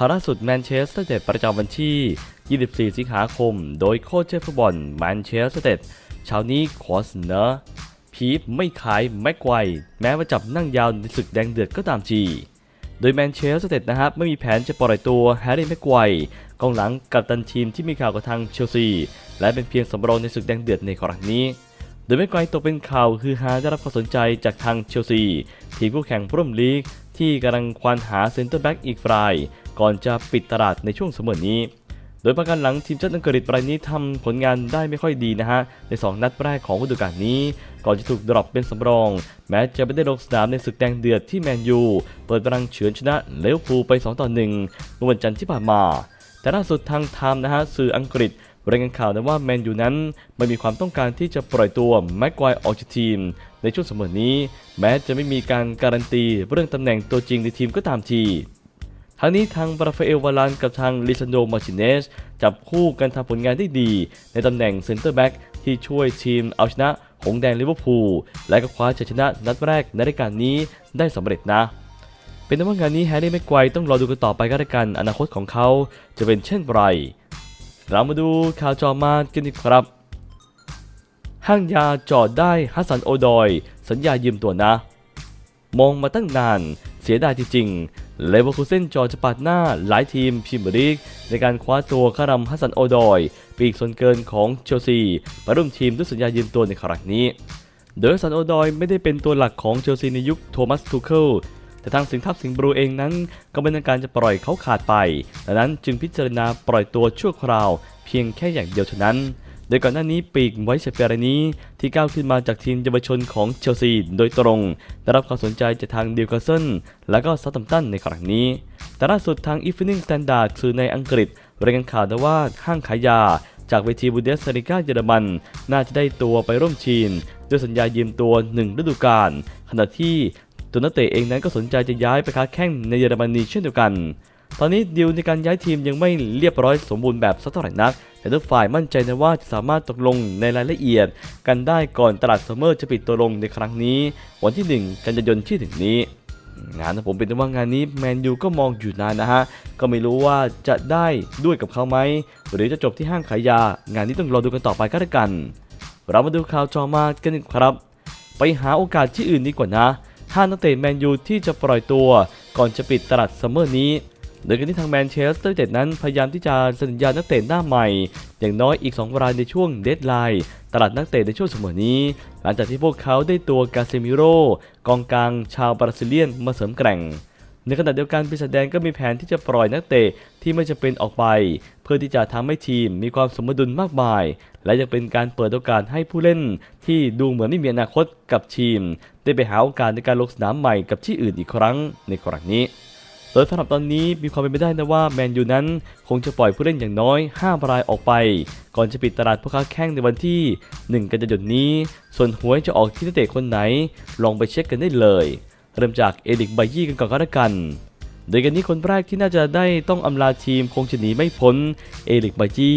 ข่าวล่าสุดแมนเชสเตอร์เดประจำวันที่ 24 สิงหาคม โดยโค้ชเชฟฟุตบอลแมนเชสเตอร์เดเช้านี้ขอเสนอพีฟไม่ขายแม็กไกวแม้ว่าจับนั่งยาวในศึกแดงเดือดก็ตามทีโดยแมนเชสเตอร์เดตนะครับไม่มีแผนจะปล่อยตัวแฮร์รี่แม็กไกวกองหลังกัปตันทีมที่มีข่าวกับทางเชลซี และเป็นเพียงสำรองในศึกแดงเดือดในครั้งนี้ โดยแม็กไกวตกเป็นข่าวคือฮาได้รับความสนใจจากทางเชลซี ทีมคู่แข่งพร่มลีก ที่กำลังควานหาเซ็นเตอร์แบ็กอีกราย ก่อนจะปิดตลาดในช่วงเสมอนี้ โดยประกันหลังทีมชาติอังกฤษรายนี้ทำผลงานได้ไม่ค่อยดีนะฮะ ใน 2 นัดแรกของฤดูกาลนี้ ก่อนจะถูกดรอปเป็นสำรอง แม้จะไม่ได้ลงสนามในศึกแดงเดือดที่แมนยูเปิดบรังเฉือนชนะเลวอร์พูลไป2ต่อ1เมื่อวันจันทร์ที่ผ่านมาแต่ล่าสุดทางไทม์นะฮะสื่ออังกฤษ รายงานข่าวนะว่าแมนยูนั้นไม่มีความต้องการที่จะปล่อยตัวแม็กควายออกจากทีม ในช่วงสมอนี้ แม้จะไม่มีการการันตีเรื่องตำแหน่งตัวจริงในทีมก็ตามทีทั้งนี้ทางบราฟาเอลวาลานกับทางลิซันโดมาร์ติเนสจับคู่กันทำผลงานได้ดี ในตำแหน่งเซนเตอร์แบ็กที่ช่วยทีมเอาชนะหงแดงลิเวอร์พูลและก็คว้าชัยชนะนัดแรกในรายการนี้ได้สำเร็จนะ เป็นแต่ว่างานนี้แฮร์รี่แม็กไกวต้องรอดูกันต่อไปก็แล้วกันอนาคตของเขาจะเป็นเช่นไร เรามาดูข่าวจอมากันดีครับ ห้างยาจอดได้ฮัสซันโอดอย สัญญายืมตัวนะ มองมาตั้งนาน เสียดายจริงๆเลเวอร์คูเซนจอจะปาดหน้าหลายทีมพรีเมียร์ลีกในการคว้าตัวคารำฮัสซันโอดอย ปีกส่วนเกินของเชลซีมาร่วมทีมด้วยสัญญายืมตัวในครั้งนี้โดยฮัสซันโอดอยไม่ได้เป็นตัวหลักของเชลซีในยุคโทมัสทูเคิล แต่ทางสิงห์ทัพสิงห์บลูเองนั้น ก็ไม่ต้องการจะปล่อยเขาขาดไปดังนั้นจึงพิจารณาปล่อยตัวชั่วคราว เพียงแค่อย่างเดียวเท่านั้นโดยก่อนหน้านี้ปีกไวเชเปรนี้ ที่ก้าวขึ้นมาจากทีมเยาวชนของเชลซีโดยตรง ได้รับความสนใจจากทางดิวคาสเซนและก็ซาตัมตันในครั้งนี้ แต่ล่าสุดทาง Evening Standard สื่อในอังกฤษรายงานข่าวด้ว่าห้างขายยา จากเวทีบูเดสเซริกาเยอรมัน น่าจะได้ตัวไปร่วมทีมด้วยสัญญายืมตัว 1 ฤดูกาลขณะที่ ตัวนักเตะเองนั้นก็สนใจจะย้ายไปค้าแข่งในเยอรมนีเช่นเดียวกัน ตอนนี้ดีลในการย้ายทีมยังไม่เรียบร้อยสมบูรณ์แบบสักเท่าไหร่นัก แต่ทุกฝ่ายมั่นใจนะว่าจะสามารถตกลงในรายละเอียด กันได้ก่อนตลาดซัมเมอร์จะปิดตัวลงในครั้งนี้ วันที่ 1 กันยายนที่ถึงนี้งานนะผมเป็นต่ว่างานนี้แมนยูก็มองอยู่นานนะฮะ ก็ไม่รู้ว่าจะได้ด้วยกับเขาไหม หรือจะจบที่ห้างขายยา งานนี้ต้องรอดูกันต่อไปก็แล้วกัน เรามาดูข่าวจอมากันดีกว่าครับ ไปหาโอกาสที่อื่นดีกว่านะานักเตะแมนยูที่จะปล่อยตัว ก่อนจะปิดตลาดซัมเมอร์นี้โดยกันที่ทางแมนเชสเตอร์ยูไนเต็ดนั้นพยายามที่จะสัญญานักเตะหน้าใหม่ อย่างน้อยอีก2รายในช่วงเดดไลน์ตลาดนักเตะในช่วงเสมอนี้ หลังจากที่พวกเขาได้ตัวกาเซมิโร่กองกลางชาวบราซิเลียนมาเสริมแกร่ง ในขณะเดียวกันปีศาจแดงก็มีแผนที่จะปล่อยนักเตะที่ไม่จะเป็นออกไป เพื่อที่จะทำให้ทีมมีความสมดุลมากมาย และยังเป็นการเปิดโอกาสให้ผู้เล่นที่ดูเหมือนไม่มีอนาคตกับทีม ได้ไปหาโอกาสในการลงสนามใหม่กับที่อื่นอีกครั้งในครั้งนี้โดยสำหรับตอนนี้มีความเป็นไปได้นะว่าแมนยูนั้น คงจะปล่อยผู้เล่นอย่างน้อย 5 รายออกไป ก่อนจะปิดตลาดผู้ค้าแข้งในวันที่ 1 กันยายนนี้ ส่วนหวยจะออกที่นักเตะคนไหน ลองไปเช็คกันได้เลย เริ่มจากเอดิกไบยี่กันก่อนก็แล้วกัน โดยกันนี้คนแรกที่น่าจะได้ต้องอำลาทีมคงจะหนีไม่พ้นเอลิกไบจี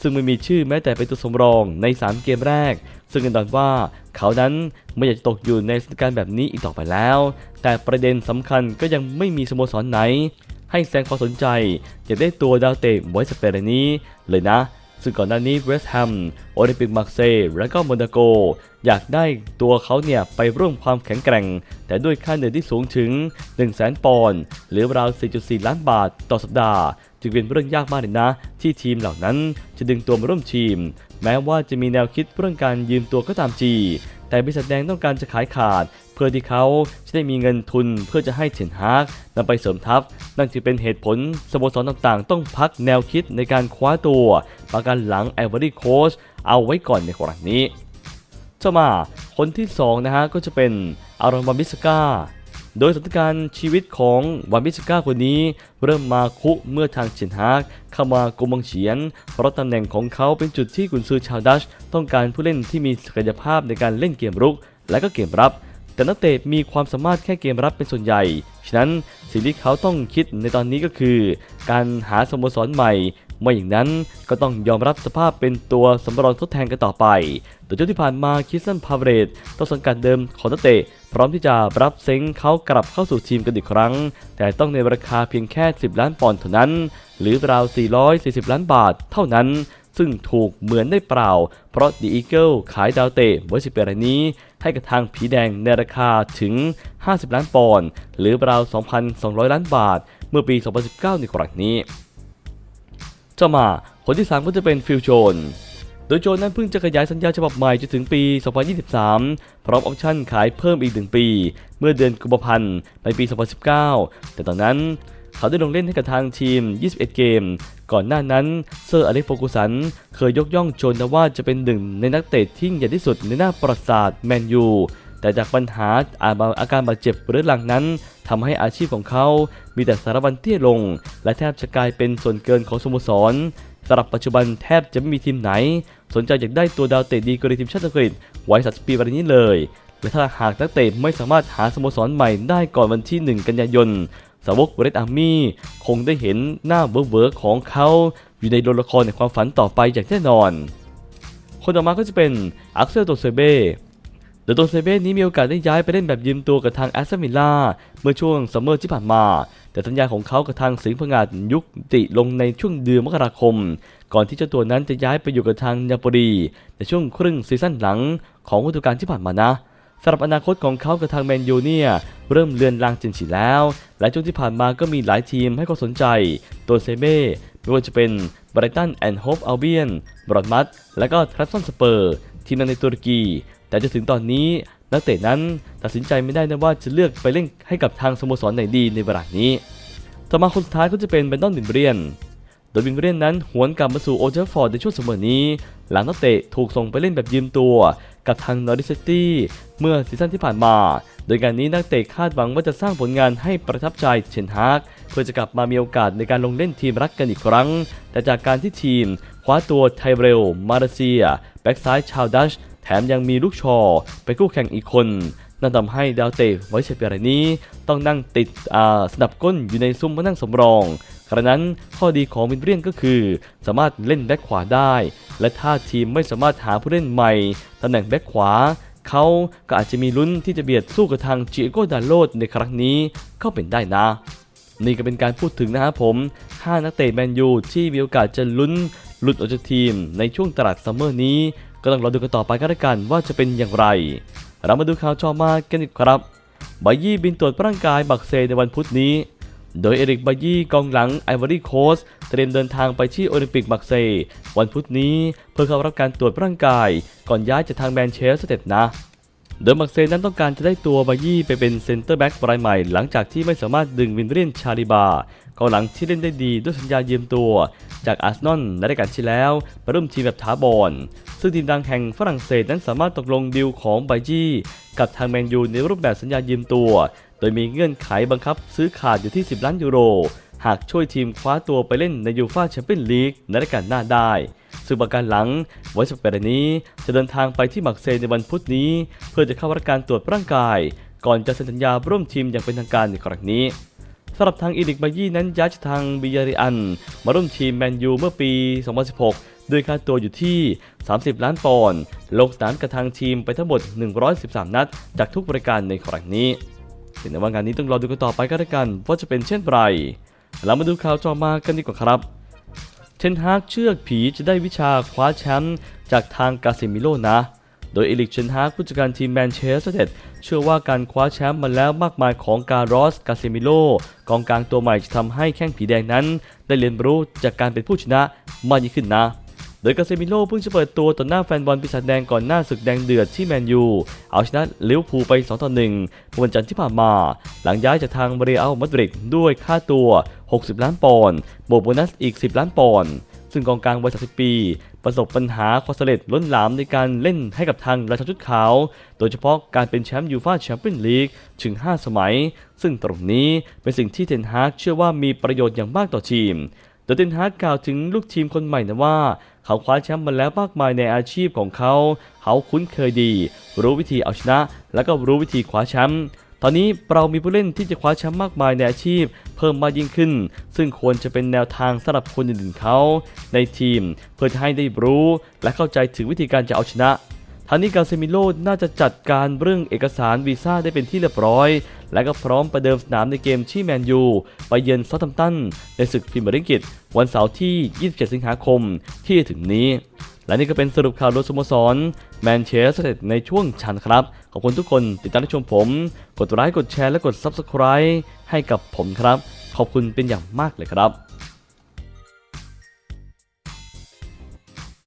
ซึ่งไม่มีชื่อแม้แต่เป็นตัวสำรองใน 3 เกมแรก ซึ่งกันดอนว่าเขานั้นไม่อยากจะตกอยู่ในสถานการณ์แบบนี้อีกต่อไปแล้ว แต่ประเด็นสำคัญก็ยังไม่มีสโมสรไหน ให้แสงความสนใจอยากได้ตัวดาวเตะไว้สเปรนี้เลยนะ ซึ่งก่อนหน้านี้เวสต์แฮม โอลิมปิกมาร์เซย์และก็โมนาโก อยากได้ตัวเขาเนี่ยไปร่วมความแข็งแกร่ง แต่ด้วยค่าเหนื่อยที่สูงถึง 1 0 0 0 0แปอนด์หรือราว 4.4 ล้านบาทต่อสัปดาห์ จึงเป็นเรื่องยากมากเลยนะ ที่ทีมเหล่านั้นจะดึงตัวมาร่วมทีม แม้ว่าจะมีแนวคิดเรื่องการยืมตัวก็ตามที แต่บริษัทแดงต้องการจะขายขาด เพื่อที่เขาจะได้มีเงินทุนเพื่อจะให้เทนฮากนำไปเสริมทัพ นั่นจึงเป็นเหตุผลสโมสรต่างๆ ต้องพักแนวคิดในการคว้าตัวประกันหลังไอวอรี่โคชเอาไว้ก่อนในครั้งนี้ จะมาคนที่2นะฮะก็จะเป็นอารอนบามิสกา โดยสถานการณ์ชีวิตของวามิสก้าคนนี้ เริ่มมาคุเมื่อทางเชนฮากเข้ามากุมบังเฉียน เพราะตำแหน่งของเขาเป็นจุดที่กุนซือชาวดัชต้องการผู้เล่นที่มีศักยภาพในการเล่นเกมรุก และก็เกมรับ แต่นักเตะมีความสามารถแค่เกมรับเป็นส่วนใหญ่ ฉะนั้นสิ่งที่เขาต้องคิดในตอนนี้ก็คือ การหาสโมสรใหม่ ไม่อย่างนั้นก็ต้องยอมรับสภาพเป็นตัวสำรองทดแทนกันต่อไปโดยช่วงที่ผ่านมาคิสซันพาเวรตต้นสังกัดเดิมของนักเตะพร้อมที่จะรับเซ้งเขากลับเข้าสู่ทีมกันอีกครั้ง แต่ต้องในราคาเพียงแค่ 10 ล้านปอนด์เท่านั้น หรือราว 440 ล้านบาทเท่านั้น ซึ่งถูกเหมือนได้เปล่า เพราะดีอีเกิลขายดาวเตะไว้สิบปีรายนี้ ให้กับทางผีแดงในราคาถึง 50 ล้านปอนด์หรือราว 2,200 ล้านบาท เมื่อปี 2019 ในครั้งนี้ ต่อมาคนที่ 3 ก็จะเป็นฟิลโจน โดยโจนนั้นเพิ่งจะขยายสัญญาฉบับใหม่จนถึงปี 2023 พร้อมออปชั่นขายเพิ่มอีก 1 ปี เมื่อเดือนกุมภาพันธ์ในปี 2019 แต่ตอนนั้นเขาได้ลงเล่นให้กับทางทีม 21 เกม ก่อนหน้านั้นเซอร์อเล็กโฟกุสัน เคยยกย่องโจนนว่าจะเป็นหนึ่งในนักเตะที่ใหญ่ที่สุดในหน้าประวัติศาสตร์แมนยู แต่จากปัญหาอาการบาดเจ็บเรื้อรังนั้นทำให้อาชีพของเขามีแต่สารวันเตี้ยลง และแทบจะกลายเป็นส่วนเกินของสโมสรสำหรับปัจจุบันแทบจะไม่มีทีมไหน สนใจอยากได้ตัวดาวเตะดีกรีทีมชาติอังกฤษไว้สัปีวันนี้เลยและถ้าหากนักเตะไม่สามารถหาสโมสรใหม่ได้ก่อนวันที่ 1 กันยายนสาวกเรดอาร์มี่คงได้เห็นหน้าเวอร์ๆของเขา อยู่ในโรงละครในความฝันต่อไปอย่างแน่นอน คนต่อมาก็จะเป็นอักเซลโตเซเบ โดยตัวเซเบ้นี้มีโอกาสได้ย้ายไปเล่นแบบยืมตัวกับทางแอสตันวิลล่าเมื่อช่วงซัมเมอร์ที่ผ่านมา แต่สัญญาของเขากับทางสิงห์พงาดยุติลงในช่วงเดือนมกราคม ก่อนที่เจ้าตัวนั้นจะย้ายไปอยู่กับทางนาปลีในช่วงครึ่งซีซั่นหลังของฤดูกาลที่ผ่านมานะสำหรับอนาคตของเขากับทางแมนยูเนี่ยเริ่มเลือนลางจริงฉีแล้วและช่วงที่ผ่านมาก็มีหลายทีมให้ความสนใจ ตัวเซเบ้ไม่ว่าจะเป็นบรตันแอนด์โฮปอัลเบียนบรอดมัดและก็ทรัพซันสเปอร์ทีมในตุรกี แต่จะถึงตอนนี้นักเตะนั้นตัดสินใจไม่ได้นะว่าจะเลือกไปเล่นให้กับทางสโมสรไหนดีในเวลานี้ ต่อมาคนสุดท้ายก็จะเป็นแบนดอนดินเบรียน โดยวินเบรียนนั้นหวนกลับมาสู่โอเจอร์ฟอร์ดในช่วงเสมอนี้ หลังนักเตะถูกส่งไปเล่นแบบยืมตัวกับทางนอริสซิตี้เมื่อซีซั่นที่ผ่านมา โดยการนี้นักเตะคาดหวังว่าจะสร้างผลงานให้ประทับใจเชนฮากเพื่อจะกลับมามีโอกาสในการลงเล่นทีมรักกันอีกครั้ง แต่จากการที่ทีมคว้าตัวไทเรล มาเลเซีย แบ็กซ้ายชาวดัช แถมยังมีลูกชอไปคู่แข่งอีกคนนั่นทำให้ดาวเตะไว้เฉยเปียรายนี้ ต้องนั่งติดอ่าสนับก้นอยู่ในซุ้มมานั่งสำรองกระนั้นข้อดีของวินเรียนก็คือ สามารถเล่นแบ็คขวาได้ และถ้าทีมไม่สามารถหาผู้เล่นใหม่ตำแหน่งแบ็คขวา เขาก็อาจจะมีลุ้นที่จะเบียดสู้กับทางจิโกดาโลดในครั้งนี้ก็เป็นได้นะ นี่ก็เป็นการพูดถึงนะครับผม 5 นักเตะแมนยูที่มีโอกาสจะลุ้นหลุดออกจากทีมในช่วงตลาดซัมเมอร์นี้ ก็ต้องรอดูกันต่อไปกันละกันว่าจะเป็นอย่างไร เรามาดูข่าวจอมากันอีกครับบายี่บินตรวจร่างกายบักเซในวันพุธนี้ โดยเอริกบายี่กองหลังไอวอรี่โคสเตรียมเดินทางไปที่โอลิมปิกบักเซ วันพุธนี้ เพื่อเข้ารับการตรวจร่างกาย ก่อนย้ายจากทางแมนเชสเตอร์นะโดยมักเซนนั้นต้องการจะได้ตัวบายี่ไปเป็นเซนเตอร์แบ็กรายใหม่ หลังจากที่ไม่สามารถดึงวินเรียนชาลิบากองหลังที่เล่นได้ดีด้วยสัญญายืมตัว จากอาร์เซนอลในรายการที่แล้วมาร่วมทีมแบบถาบอน ซึ่งทีมดังแห่งฝรั่งเศสนั้นสามารถตกลงดีลของบายี่กับทางแมนยูในรูปแบบสัญญายืมตัว โดยมีเงื่อนไขบังคับซื้อขาดอยู่ที่ 10 ล้านยูโร หากช่วยทีมคว้าตัวไปเล่นในยูฟ่าแชมเปี้ยนลีกในรายการหน้าได้ซึ่งประการหลังไว้สัปดาห์นี้จะเดินทางไปที่มักเซในวันพุธนี้ เพื่อจะเข้ารับการตรวจร่างกาย ก่อนจะเซ็นสัญญาร่วมทีมอย่างเป็นทางการในครั้งนี้สำหรับทางอีริกบายี่นั้นย้ายจากทางบิยาริอัน มาร่วมทีมแมนยูเมื่อปี 2016 ด้วยค่าตัวอยู่ที่ 30 ล้านปอนด์ลงสนามกับทางทีมไปทั้งหมด 113 นัด จากทุกบริการในครั้งนี้ถึงแม้ว่างานนี้ต้องรอดูกันต่อไปก็แล้วกันว่าจะเป็นเช่นไรเรามาดูข่าวจอมากันดีกว่าครับเทนฮากเชือกผีจะได้วิชาคว้าแชมป์จากทางกาเซมิโลนะ โดยเอลิกเชนฮากผู้จัดการทีมแมนเชสเตอร์เดเชื่อว่าการคว้าแชมป์มาแล้วมากมายของการอสกาเซมิโลกองกลางตัวใหม่จะทำให้แข้งผีแดงนั้น ได้เรียนรู้จากการเป็นผู้ชนะมากยิ่งขึ้นนะ โดยกาเซมิโลเพิ่งจะเปิดตัวต่อหน้าแฟนบอลปีศาจแดงก่อนหน้าศึกแดงเดือดที่แมนยู เอาชนะลิเวอร์พูลไป 2 ต่อ1เมื่อวันจันทร์ที่ผ่านมา หลังย้ายจากทางเรอัลมาดริดด้วยค่าตัว 60 ล้านปอนด์บวกโบนัสอีก 10 ล้านปอนด์ซึ่งกองกลางวัย30ปี ประสบปัญหาความสำเร็จล้นหลามในการเล่นให้กับทางราชาชุดขาว โดยเฉพาะการเป็นแชมป์ยูฟ่าแชมเปี้ยนลีกถึง 5 สมัย ซึ่งตรงนี้เป็นสิ่งที่เทนฮากเชื่อว่ามีประโยชน์อย่างมากต่อทีมโดยเทนฮากกล่าวถึงลูกทีมคนใหม่นะว่า เขาคว้าแชมป์มาแล้วมากมายในอาชีพของเขา เขาคุ้นเคยดี รู้วิธีเอาชนะ และก็รู้วิธีคว้าแชมป์ตอนนี้เรามีผู้เล่นที่จะคว้าแชมป์มากมายในอาชีพ เพิ่มมากยิ่งขึ้น ซึ่งควรจะเป็นแนวทางสำหรับคนอื่นๆเขา ในทีมเพื่อให้ได้รู้ และเข้าใจถึงวิธีการจะเอาชนะ ทางนี้กาเซมิโลน่าจะจัดการเรื่องเอกสารวีซ่าได้เป็นที่เรียบร้อย และก็พร้อมประเดิมสนามในเกมที่แมนยู ไปเยือนซาตัมตัน ในศึกพรีเมียร์ลีกวันเสาร์ที่ 27 สิงหาคมที่ถึงนี้ และนี่ก็เป็นสรุปข่าวโดยสโมสรแมนเชสเตอร์ในช่วงชันครับ ขอบคุณทุกคนติดตามรับชมผม กดไลค์กดแชร์และกด Subscribe ให้กับผมครับ ขอบคุณเป็นอย่างมากเลยครับ